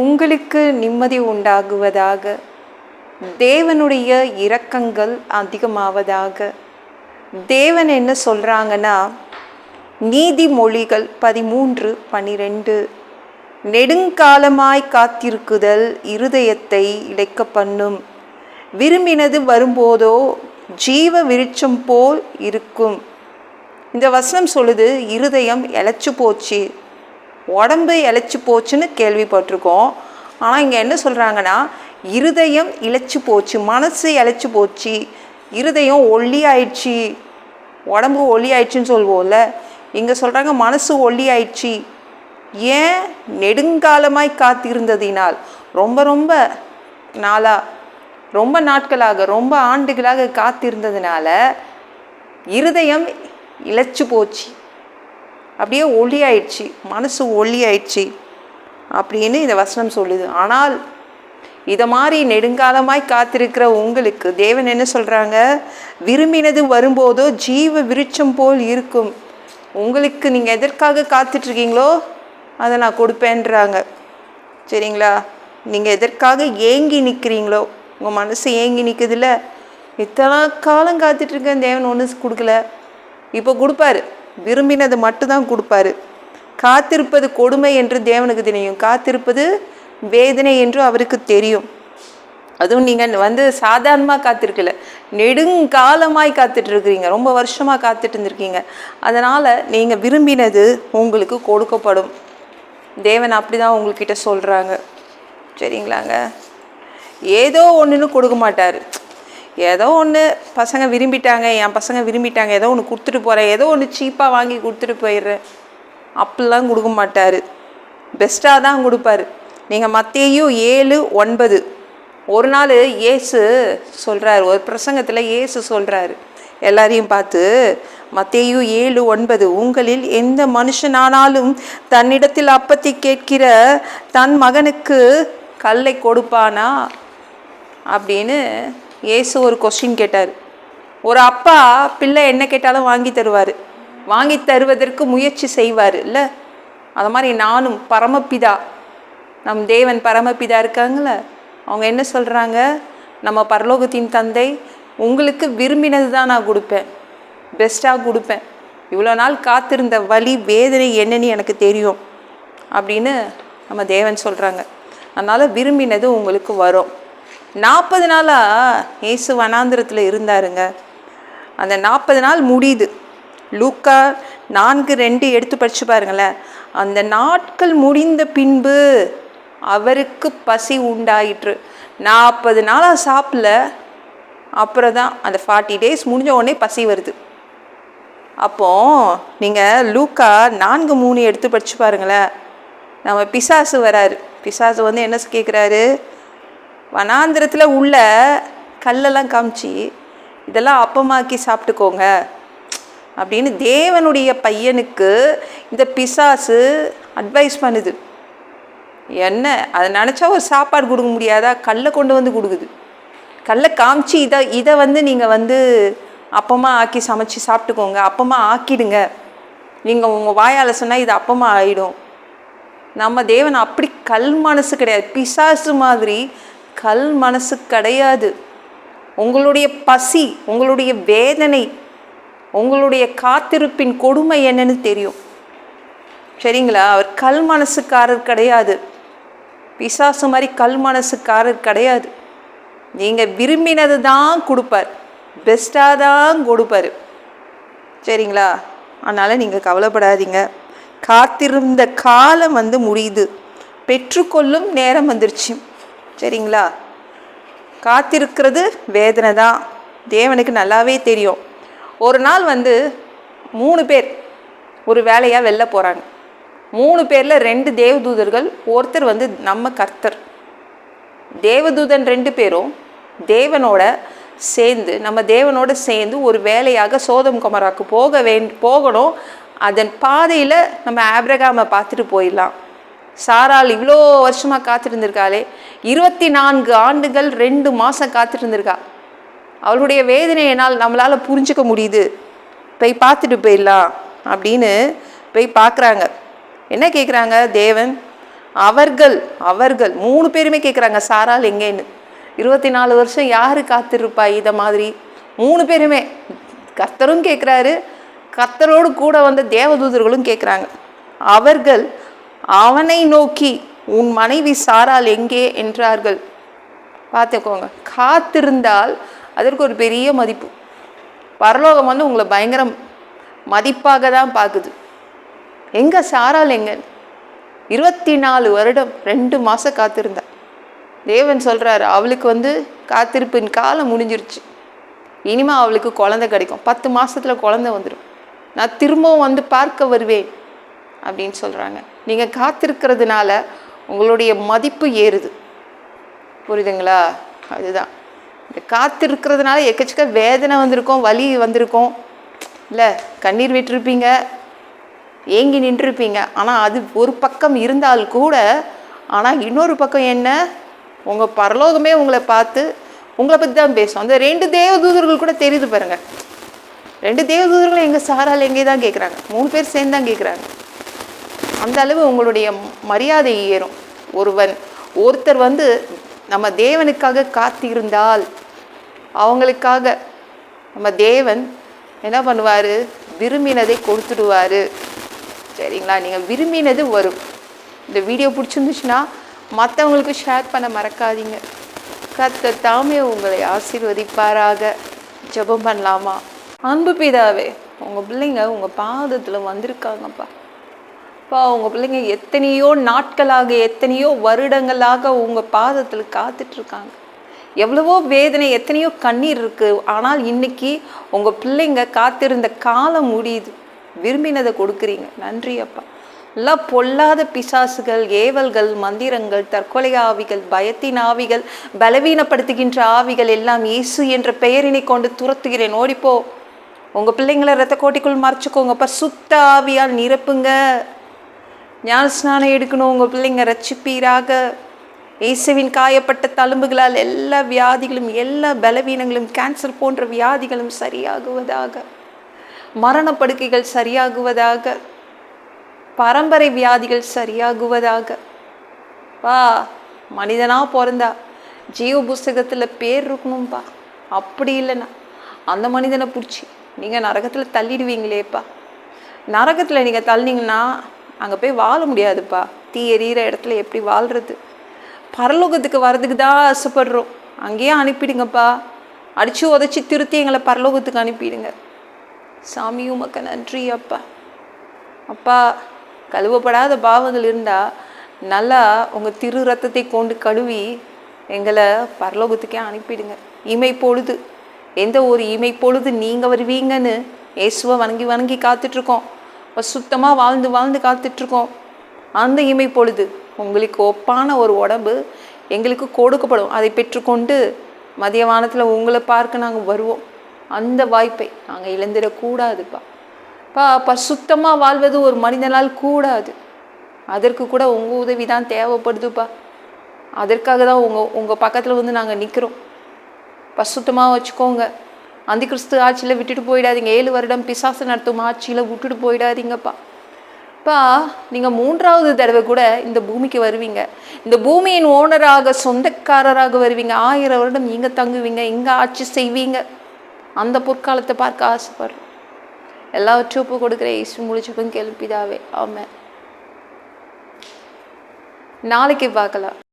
உங்களுக்கு நிம்மதி உண்டாகுவதாக. தேவனுடைய இரக்கங்கள் அதிகமாவதாக. தேவன் என்ன சொல்கிறாங்கன்னா நீதிமொழிகள் பதிமூன்று பனிரெண்டு நெடுங்காலமாய் காத்திருக்குதல் இருதயத்தை இழைக்க பண்ணும் விரும்பினது வரும்போதோ ஜீவ விருட்சம் போல் இருக்கும். இந்த வசனம் சொல்லுது இருதயம் இழைச்சு போச்சு. உடம்பு இழைச்சி போச்சுன்னு கேள்விப்பட்டிருக்கோம். ஆனால் இங்கே என்ன சொல்கிறாங்கன்னா இருதயம் இழைச்சி போச்சு மனசு இழைச்சி போச்சு இருதயம் ஒல்லி ஆயிடுச்சு உடம்பு ஒல்லி ஆயிடுச்சுன்னு சொல்லுவோம்ல இங்கே சொல்கிறாங்க மனசு ஒல்லி ஆயிடுச்சு ஏன் நெடுங்காலமாய் காத்திருந்ததினால் ரொம்ப ரொம்ப நாளாக ரொம்ப நாட்களாக ரொம்ப ஆண்டுகளாக காத்திருந்ததுனால இருதயம் இழைச்சி போச்சு. அப்படியே ஒளி ஆயிடுச்சு மனசு ஒளி ஆயிடுச்சு அப்படின்னு இந்த வசனம் சொல்லுது. ஆனால் இதை மாதிரி நெடுங்காலமாய் காத்திருக்கிற உங்களுக்கு தேவன் என்ன சொல்கிறாங்க விரும்பினது வரும்போதோ ஜீவ விருட்சம் போல் இருக்கும். உங்களுக்கு நீங்கள் எதற்காக காத்துட்ருக்கீங்களோ அதை நான் கொடுப்பேன்றாங்க. சரிங்களா? நீங்கள் எதற்காக ஏங்கி நிற்கிறீங்களோ உங்கள் மனசு ஏங்கி நிற்குதுல்ல இத்தனை காலம் காத்துட்ருக்கேன் தேவன் ஒன்று கொடுக்கல. இப்போ கொடுப்பாரு. விரும்பினது மட்டும்தான் கொடுப்பாரு. காத்திருப்பது கொடுமை என்று தேவனுக்கு தெரியும். காத்திருப்பது வேதனை என்று அவருக்கு தெரியும். அதுவும் நீங்கள் வந்து சாதாரணமாக காத்திருக்கல. நெடுங்காலமாய் காத்துட்ருக்கிறீங்க. ரொம்ப வருஷமாக காத்துட்டு இருந்திருக்கீங்க அதனால் நீங்கள் விரும்பினது உங்களுக்கு கொடுக்கப்படும். தேவன் அப்படி தான் உங்கள்கிட்ட சொல்கிறாங்க சரிங்களாங்க? ஏதோ ஒன்றுன்னு கொடுக்க மாட்டார். ஏதோ ஒன்று பசங்க விரும்பிட்டாங்க என் பசங்க விரும்பிட்டாங்க ஏதோ ஒன்று கொடுத்துட்டு போகிறேன் ஏதோ ஒன்று சீப்பாக வாங்கி கொடுத்துட்டு போயிடுறேன். அப்படிலாம் கொடுக்க மாட்டார். பெஸ்ட்டாக தான் கொடுப்பாரு. நீங்கள் மத்தேயும் ஏழு ஒன்பது. ஒரு நாள் ஏசு சொல்கிறாரு ஒரு பிரசங்கத்தில் ஏசு சொல்கிறாரு எல்லாரையும் பார்த்து மத்தேயு ஏழு ஒன்பது உங்களில் எந்த மனுஷனானாலும் தன்னிடத்தில் அப்பத்தி கேட்கிற தன் மகனுக்கு கல்லை கொடுப்பானா? அப்படின்னு இயேசு ஒரு கொஸ்டின் கேட்டார். ஒரு அப்பா பிள்ளை என்ன கேட்டாலும் வாங்கி தருவார். வாங்கி தருவதற்கு முயற்சி செய்வார். இல்லை? அது மாதிரி நானும் பரமபிதா. நம் தேவன் பரமபிதா இருக்காங்கள அவங்க என்ன சொல்கிறாங்க நம்ம பரலோகத்தின் தந்தை உங்களுக்கு விரும்பினது தான் நான் கொடுப்பேன். பெஸ்ட்டாக கொடுப்பேன். இவ்வளோ நாள் காத்திருந்த வலி வேதனை என்னன்னு எனக்கு தெரியும். அப்படின்னு நம்ம தேவன் சொல்கிறாங்க அதனால் விரும்பினது உங்களுக்கு வரும். நாற்பது நாளாக இயேசு வனாந்திரத்தில் இருந்தாருங்க. அந்த நாற்பது நாள் முடியுது. லூக்கா நான்கு ரெண்டு எடுத்து படிச்சு பாருங்களேன். அந்த நாட்கள் முடிந்த பின்பு அவருக்கு பசி உண்டாயிற்று. நாற்பது நாளாக சாப்பிடல. அப்புறம் தான் அந்த ஃபார்ட்டி டேஸ் முடிஞ்ச உடனே பசி வருது. அப்போ நீங்கள் லூக்கா நான்கு மூணு எடுத்து படித்து பாருங்களேன். நம்ம பிசாசு வராரு. பிசாசு வந்து என்ன கேட்குறாரு வனாந்திரத்தில் உள்ள கல்லெல்லாம் காமிச்சு இதெல்லாம் அப்பமாக்கி சாப்பிட்டுக்கோங்க. அப்படின்னு தேவனுடைய பையனுக்கு இந்த பிசாசு அட்வைஸ் பண்ணுது. என்ன? அதை நினச்சா ஒரு சாப்பாடு கொடுக்க முடியாதா? கல்லை கொண்டு வந்து கொடுக்குது. கல்லை காமிச்சு இதை இதை வந்து நீங்கள் வந்து அப்பமா ஆக்கி சமைச்சு சாப்பிட்டுக்கோங்க. அப்பமா ஆக்கிடுங்க. நீங்கள் உங்கள் வாயால் சொன்னால் இது அப்பமா ஆகிடும் நம்ம தேவன் அப்படி கல் மனசு கிடையாது. பிசாசு மாதிரி கல் மனசு கிடையாது. உங்களுடைய பசி உங்களுடைய வேதனை உங்களுடைய காத்திருப்பின் கொடுமை என்னன்னு தெரியும். சரிங்களா? அவர் கல் மனசுக்காரர் கிடையாது. பிசாசு மாதிரி கல் மனசுக்காரர் கிடையாது. நீங்கள் விரும்பினது தான் கொடுப்பார். பெஸ்ட்டாக தான் கொடுப்பார். சரிங்களா? அதனால் நீங்கள் கவலைப்படாதீங்க. காத்திருந்த காலம் வந்து முடியுது. பெற்றுக்கொள்ளும் நேரம் வந்துருச்சு. சரிங்களா? காத்திருக்கிறது வேதனை தான். தேவனுக்கு நல்லாவே தெரியும். ஒரு நாள் வந்து மூணு பேர் ஒரு வேலையாக வெளில போகிறாங்க மூணு பேரில் ரெண்டு தேவதூதர்கள் ஒருத்தர் வந்து நம்ம கர்த்தர். தேவதூதன் ரெண்டு பேரும் தேவனோட சேர்ந்து நம்ம தேவனோட சேர்ந்து ஒரு வேலையாக சோதம் குமராக்கு போக வேண் போகணும். அதன் பாதையில் நம்ம ஆப்ரகாமை பார்த்துட்டு போயிடலாம். சாரால் இவ்வளோ வருஷமாக காத்திருந்திருக்காளே. இருபத்தி நான்கு ஆண்டுகள் ரெண்டு மாதம் காத்திருந்திருக்கா. அவளுடைய வேதனையினால் நம்மளால் புரிஞ்சுக்க முடியுது. போய் பார்த்துட்டு போயிடலாம் அப்படின்னு போய் பார்க்குறாங்க. என்ன கேட்குறாங்க தேவன் அவர்கள் அவர்கள் மூணு பேருமே கேட்குறாங்க சாரால் எங்கேன்னு. இருபத்தி நாலு வருஷம் யார் காத்திருப்பா இதை மாதிரி? மூணு பேருமே. கர்த்தரும் கேட்குறாரு கர்த்தரோடு கூட வந்த தேவதூதர்களும் கேட்குறாங்க அவர்கள் அவனை நோக்கி உன் மனைவி சாரால் எங்கே? என்றார்கள். பார்த்துக்கோங்க காத்திருந்தால் அதற்கு ஒரு பெரிய மதிப்பு. பரலோகம் வந்து உங்களை பயங்கர மதிப்பாக தான் பார்க்குது. எங்கே சாரால் எங்க? இருபத்தி நாலு வருடம் ரெண்டு மாதம் காத்திருந்தா தேவன் சொல்கிறாரு அவளுக்கு வந்து காத்திருப்பின் காலம் முடிஞ்சிருச்சு. இனிமேல் அவளுக்கு குழந்தை கிடைக்கும். பத்து மாதத்தில் குழந்தை வந்துடும் நான் திரும்பவும் வந்து பார்க்க வருவேன். அப்படின்னு சொல்கிறாங்க நீங்கள் காத்திருக்கிறதுனால உங்களுடைய மதிப்பு ஏறுது. புரியுதுங்களா? அதுதான். இந்த காத்திருக்கிறதுனால எக்கச்சக்க வேதனை வந்திருக்கும் வலி வந்திருக்கும். இல்லை கண்ணீர் விட்டுருப்பீங்க ஏங்கி நின்றுருப்பீங்க. ஆனால் அது ஒரு பக்கம் இருந்தால் கூட ஆனால் இன்னொரு பக்கம் என்ன? உங்கள் பரலோகமே உங்களை பார்த்து உங்களை பற்றி தான் பேசும். அந்த ரெண்டு தேவதூதர்கள் கூட தெரியுது பாருங்கள் ரெண்டு தேவதூதர்களும் எங்கள் சாரால் எங்கே தான் கேட்குறாங்க மூணு பேர் சேர்ந்து தான் கேட்குறாங்க அந்த அளவு உங்களுடைய மரியாதை ஏறும். ஒருவன் ஒருத்தர் வந்து நம்ம தேவனுக்காக காத்திருந்தால் அவங்களுக்காக நம்ம தேவன் என்ன பண்ணுவார்? விரும்பினதை கொடுத்துடுவார். சரிங்களா? நீங்கள் விரும்பினது வரும். இந்த வீடியோ பிடிச்சிருந்துச்சுன்னா மற்றவங்களுக்கு ஷேர் பண்ண மறக்காதீங்க. கத்த தாமே உங்களை ஆசீர்வதிப்பாராக. ஜெபம் பண்ணலாமா? அன்பு பிதாவே உங்கள் பிள்ளைங்க உங்கள் பாதத்தில் வந்திருக்காங்கப்பா. அப்பா உங்கள் பிள்ளைங்க எத்தனையோ நாட்களாக எத்தனையோ வருடங்களாக உங்கள் பாதத்தில் காத்துட்ருக்காங்க. எவ்வளவோ வேதனை எத்தனையோ கண்ணீர் இருக்குது ஆனால் இன்னைக்கு உங்கள் பிள்ளைங்க காத்திருந்த காலம் முடியுது. விரும்பினதை கொடுக்குறீங்க. நன்றி அப்பா. எல்லாம் பொல்லாத பிசாசுகள் ஏவல்கள் மந்திரங்கள் தற்கொலை ஆவிகள் பயத்தின் ஆவிகள் பலவீனப்படுத்துகின்ற ஆவிகள் எல்லாம் இயேசு என்ற பெயரினை கொண்டு துரத்துகிறேன். ஓடிப்போ. உங்கள் பிள்ளைங்களை ரத்த கோட்டிக்குள் மறைச்சிக்கோங்கப்பா சுத்த ஆவியால் நிரப்புங்க. ஞான ஸ்நானம் எடுக்கணும். உங்கள் பிள்ளைங்க ரச்சிப்பீராக இயேசுவின் காயப்பட்ட தழும்புகளால் எல்லா வியாதிகளும் எல்லா பலவீனங்களும் கேன்சர் போன்ற வியாதிகளும் சரியாகுவதாக. மரணப்படுக்கைகள் சரியாகுவதாக. பரம்பரை வியாதிகள் சரியாகுவதாக. வா மனிதனாக பிறந்தா. ஜீவ புஸ்தகத்தில் பேர் இருக்கணும்பா. அப்படி இல்லைன்னா அந்த மனிதனை பிடிச்சி நீங்கள் நரகத்தில் தள்ளிடுவீங்களேப்பா. நரகத்தில் நீங்கள் தள்ளினீங்கன்னா அங்கே போய் வாழ முடியாதுப்பா. தீ எரியிற இடத்துல எப்படி வாழ்கிறது பரலோகத்துக்கு வர்றதுக்கு தான் ஆசைப்படுறோம். அங்கேயே அனுப்பிடுங்கப்பா. அடித்து உதச்சி திருத்தி எங்களை பரலோகத்துக்கு அனுப்பிடுங்க. சாமி உமக்கு நன்றி அப்பா. அப்பா கழுவப்படாத பாவங்கள் இருந்தால் நல்லா உங்கள் திரு ரத்தத்தை கொண்டு கழுவி எங்களை பரலோகத்துக்கே அனுப்பிடுங்க. இமை பொழுது. எந்த ஒரு இமை பொழுது நீங்கள் வருவீங்கன்னு இயேசுவை வணங்கி வணங்கி காத்துட்ருக்கோம் சுத்தமாக வாழ்ந்து வாழ்ந்து காத்துட்ருக்கோம். அந்த இமை பொழுது உங்களுக்கு ஒப்பான ஒரு உடம்பு எங்களுக்கு கொடுக்கப்படும். அதை பெற்றுக்கொண்டு மதிய வானத்தில் உங்களை பார்க்க நாங்கள் வருவோம். அந்த வாய்ப்பை நாங்கள் இழந்துடக்கூடாதுப்பா. பா பசுத்தமாக வாழ்வது ஒரு மனிதனால் கூடாது. அதற்கு கூட உங்கள் உதவி தான் தேவைப்படுதுப்பா. அதற்காக தான் உங்கள் உங்கள் பக்கத்தில் வந்து நாங்கள் நிற்கிறோம் பசுத்தமாக வச்சுக்கோங்க. அந்த கிறிஸ்து ஆட்சியில் விட்டுட்டு போயிடாதீங்க. ஏழு வருடம் பிசாசு நடத்தும் ஆட்சியில் விட்டுட்டு போயிடாதீங்கப்பா. பா நீங்கள் மூன்றாவது தடவை கூட இந்த பூமிக்கு வருவீங்க. இந்த பூமியின் ஓனராக சொந்தக்காரராக வருவீங்க. ஆயிரம் வருடம் இங்கே தங்குவீங்க இங்கே ஆட்சி செய்வீங்க. அந்த பொற்காலத்தை பார்க்க ஆசைப்படுறோம். எல்லாவற்றும் ஒப்பு கொடுக்குற இசு முடிச்சப்பன் கேள்விதாவே ஆமாம் நாளைக்கு பார்க்கலாம்.